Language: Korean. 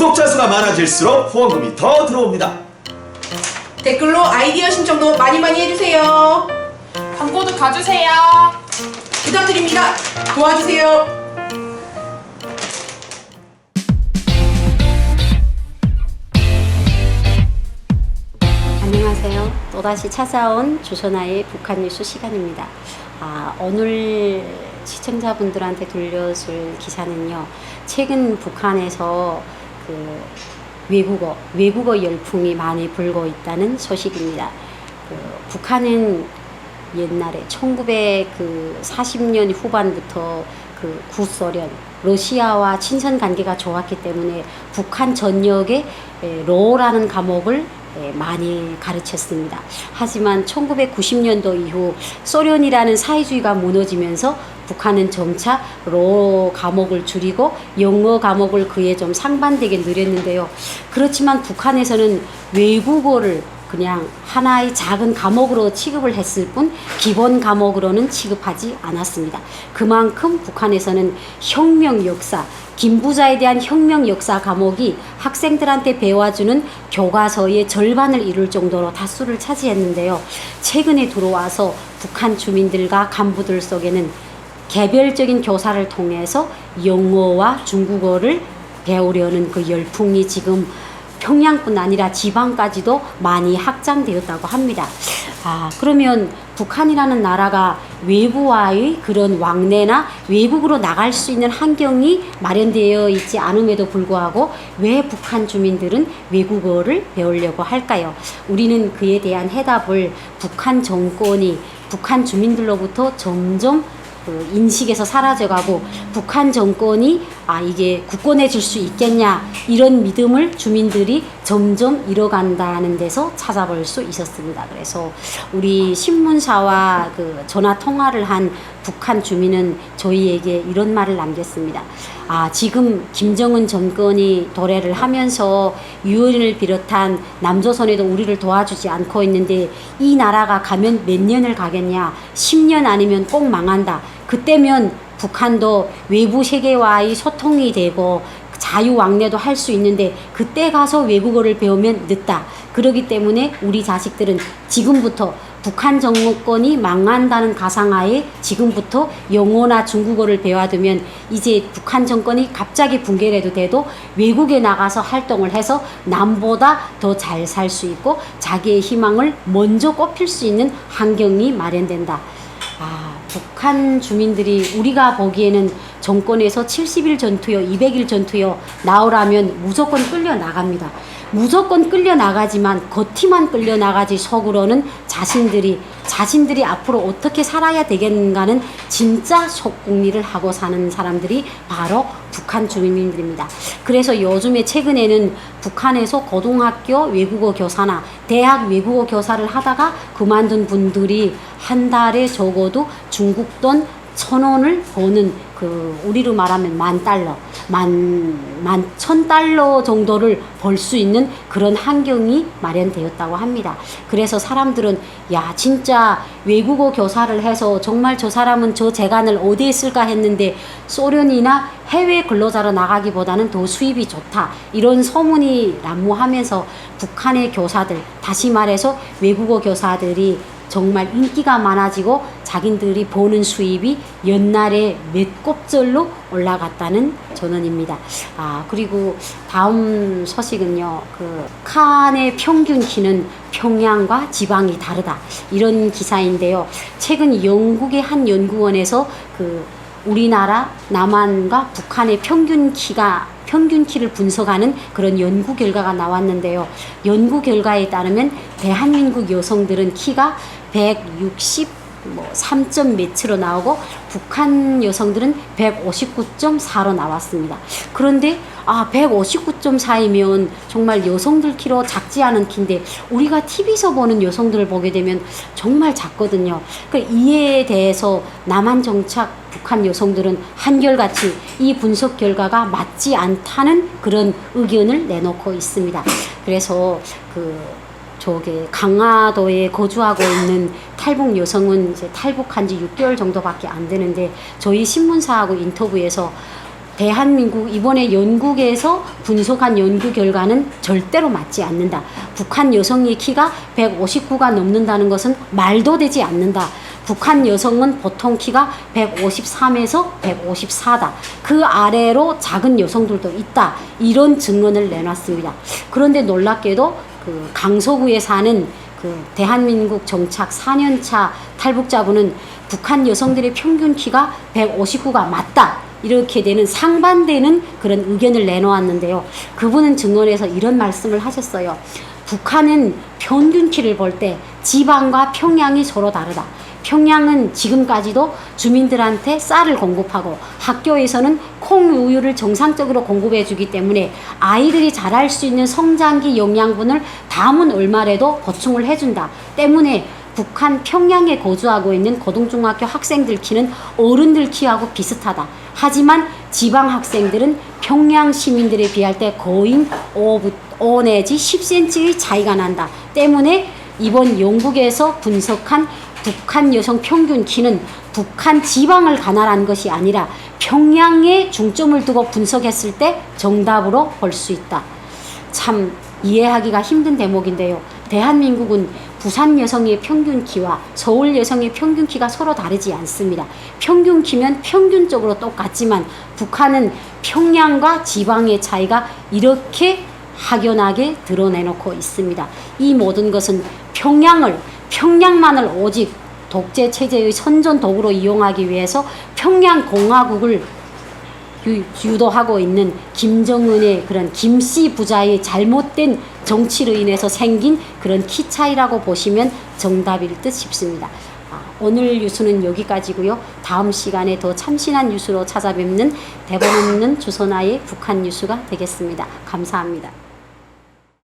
구독자 수가 많아질수록 후원금이 더 들어옵니다. 댓글로 아이디어 신청도 많이 많이 해주세요. 광고도 가주세요. 부탁드립니다. 도와주세요. 안녕하세요. 또다시 찾아온 조선아의 북한 뉴스 시간입니다. 아, 오늘 시청자분들한테 돌려줄 기사는요. 최근 북한에서 그 외국어, 외국어 열풍이 많이 불고 있다는 소식입니다. 그 북한은 옛날에 1940년 후반부터 그 구소련 러시아와 친선 관계가 좋았기 때문에 북한 전역에 에, 로라는 과목을 에, 많이 가르쳤습니다. 하지만 1990년도 이후 소련이라는 사회주의가 무너지면서 북한은 점차 로 과목을 줄이고 영어 과목을 그에 좀 상반되게 늘렸는데요. 그렇지만 북한에서는 외국어를 그냥 하나의 작은 과목으로 취급을 했을 뿐 기본 과목으로는 취급하지 않았습니다. 그만큼 북한에서는 혁명 역사, 김부자에 대한 혁명 역사 과목이 학생들한테 배워주는 교과서의 절반을 이룰 정도로 다수를 차지했는데요. 최근에 들어와서 북한 주민들과 간부들 속에는 개별적인 교사를 통해서 영어와 중국어를 배우려는 그 열풍이 지금 평양뿐 아니라 지방까지도 많이 확장되었다고 합니다. 아, 그러면 북한이라는 나라가 외부와의 그런 왕래나 외국으로 나갈 수 있는 환경이 마련되어 있지 않음에도 불구하고 왜 북한 주민들은 외국어를 배우려고 할까요? 우리는 그에 대한 해답을 북한 정권이 북한 주민들로부터 점점 그 인식에서 사라져가고 북한 정권이 아 이게 굳건해 줄수 있겠냐 이런 믿음을 주민들이 점점 잃어간다는 데서 찾아볼 수 있었습니다. 그래서 우리 신문사와 그 전화 통화를 한 북한 주민은 저희에게 이런 말을 남겼습니다. 아 지금 김정은 정권이 도래를 하면서 유엔을 비롯한 남조선에도 우리를 도와주지 않고 있는데 이 나라가 가면 몇 년을 가겠냐 10년 아니면 꼭 망한다. 그때면 북한도 외부 세계와의 소통이 되고 자유왕래도 할 수 있는데 그때 가서 외국어를 배우면 늦다. 그러기 때문에 우리 자식들은 지금부터 북한 정권이 망한다는 가상하에 지금부터 영어나 중국어를 배워두면 이제 북한 정권이 갑자기 붕괴라도 돼도 외국에 나가서 활동을 해서 남보다 더 잘 살 수 있고 자기의 희망을 먼저 꼽힐 수 있는 환경이 마련된다. 아, 북한 주민들이 우리가 보기에는 정권에서 70일 전투요, 200일 전투요 나오라면 무조건 끌려 나갑니다. 무조건 끌려 나가지만 겉히만 끌려 나가지 속으로는 자신들이 자신들이 앞으로 어떻게 살아야 되겠는가는 진짜 속궁리를 하고 사는 사람들이 바로 북한 주민들입니다. 그래서 요즘에 최근에는 북한에서 고등학교 외국어 교사나 대학 외국어 교사를 하다가 그만둔 분들이 한 달에 적어도 중국 돈 천 원을 버는 그 우리로 말하면 만 달러, 만 만 천 달러 정도를 벌 수 있는 그런 환경이 마련되었다고 합니다. 그래서 사람들은 야 진짜 외국어 교사를 해서 정말 저 사람은 저 재간을 어디에 쓸까 했는데 소련이나 해외 근로자로 나가기보다는 더 수입이 좋다 이런 소문이 난무하면서 북한의 교사들 다시 말해서 외국어 교사들이 정말 인기가 많아지고 자기들이 버는 수입이 연날에 몇 곱절로 올라갔다는 전언입니다. 아, 그리고 다음 소식은요, 그, 칸의 평균 키는 평양과 지방이 다르다. 이런 기사인데요. 최근 영국의 한 연구원에서 그, 우리나라 남한과 북한의 평균 키가 평균 키를 분석하는 그런 연구 결과가 나왔는데요. 연구 결과에 따르면 대한민국 여성들은 키가 160 뭐 3점 몇으로 나오고 북한 여성들은 159.4로 나왔습니다. 그런데 아 159.4이면 정말 여성들 키로 작지 않은 키인데 우리가 TV에서 보는 여성들을 보게 되면 정말 작거든요. 그 이에 대해서 남한 정착 북한 여성들은 한결같이 이 분석 결과가 맞지 않다는 그런 의견을 내놓고 있습니다. 그래서 그 저기 강화도에 거주하고 있는 탈북 여성은 이제 탈북한 지 6개월 정도밖에 안 되는데 저희 신문사하고 인터뷰에서 대한민국 이번에 연국에서 분석한 연구 결과는 절대로 맞지 않는다. 북한 여성의 키가 159가 넘는다는 것은 말도 되지 않는다. 북한 여성은 보통 키가 153에서 154다. 그 아래로 작은 여성들도 있다. 이런 증언을 내놨습니다. 그런데 놀랍게도 그 강서구에 사는 그 대한민국 정착 4년차 탈북자분은 북한 여성들의 평균 키가 159가 맞다. 이렇게 되는 상반되는 그런 의견을 내놓았는데요. 그분은 증언에서 이런 말씀을 하셨어요. 북한은 평균 키를 볼 때 지방과 평양이 서로 다르다. 평양은 지금까지도 주민들한테 쌀을 공급하고 학교에서는 콩 우유를 정상적으로 공급해 주기 때문에 아이들이 자랄 수 있는 성장기 영양분을 다음은 얼마라도 보충을 해준다. 때문에 북한 평양에 거주하고 있는 고등중학교 학생들 키는 어른들 키하고 비슷하다. 하지만 지방 학생들은 평양 시민들에 비할 때 거의 5, 5 내지 10cm의 차이가 난다. 때문에 이번 영국에서 분석한 북한 여성 평균 키는 북한 지방을 가나한 것이 아니라 평양에 중점을 두고 분석했을 때 정답으로 볼 수 있다. 참 이해하기가 힘든 대목인데요. 대한민국은 부산 여성의 평균 키와 서울 여성의 평균 키가 서로 다르지 않습니다. 평균 키면 평균적으로 똑같지만 북한은 평양과 지방의 차이가 이렇게 확연하게 드러내놓고 있습니다. 이 모든 것은 평양을 평양만을 오직 독재 체제의 선전 도구로 이용하기 위해서 평양 공화국을 유- 유도하고 있는 김정은의 그런 김씨 부자의 잘못된 정치로 인해서 생긴 그런 키 차이라고 보시면 정답일 듯 싶습니다. 아, 오늘 뉴스는 여기까지고요. 다음 시간에 더 참신한 뉴스로 찾아뵙는 대본 없는 주소나의 북한 뉴스가 되겠습니다. 감사합니다.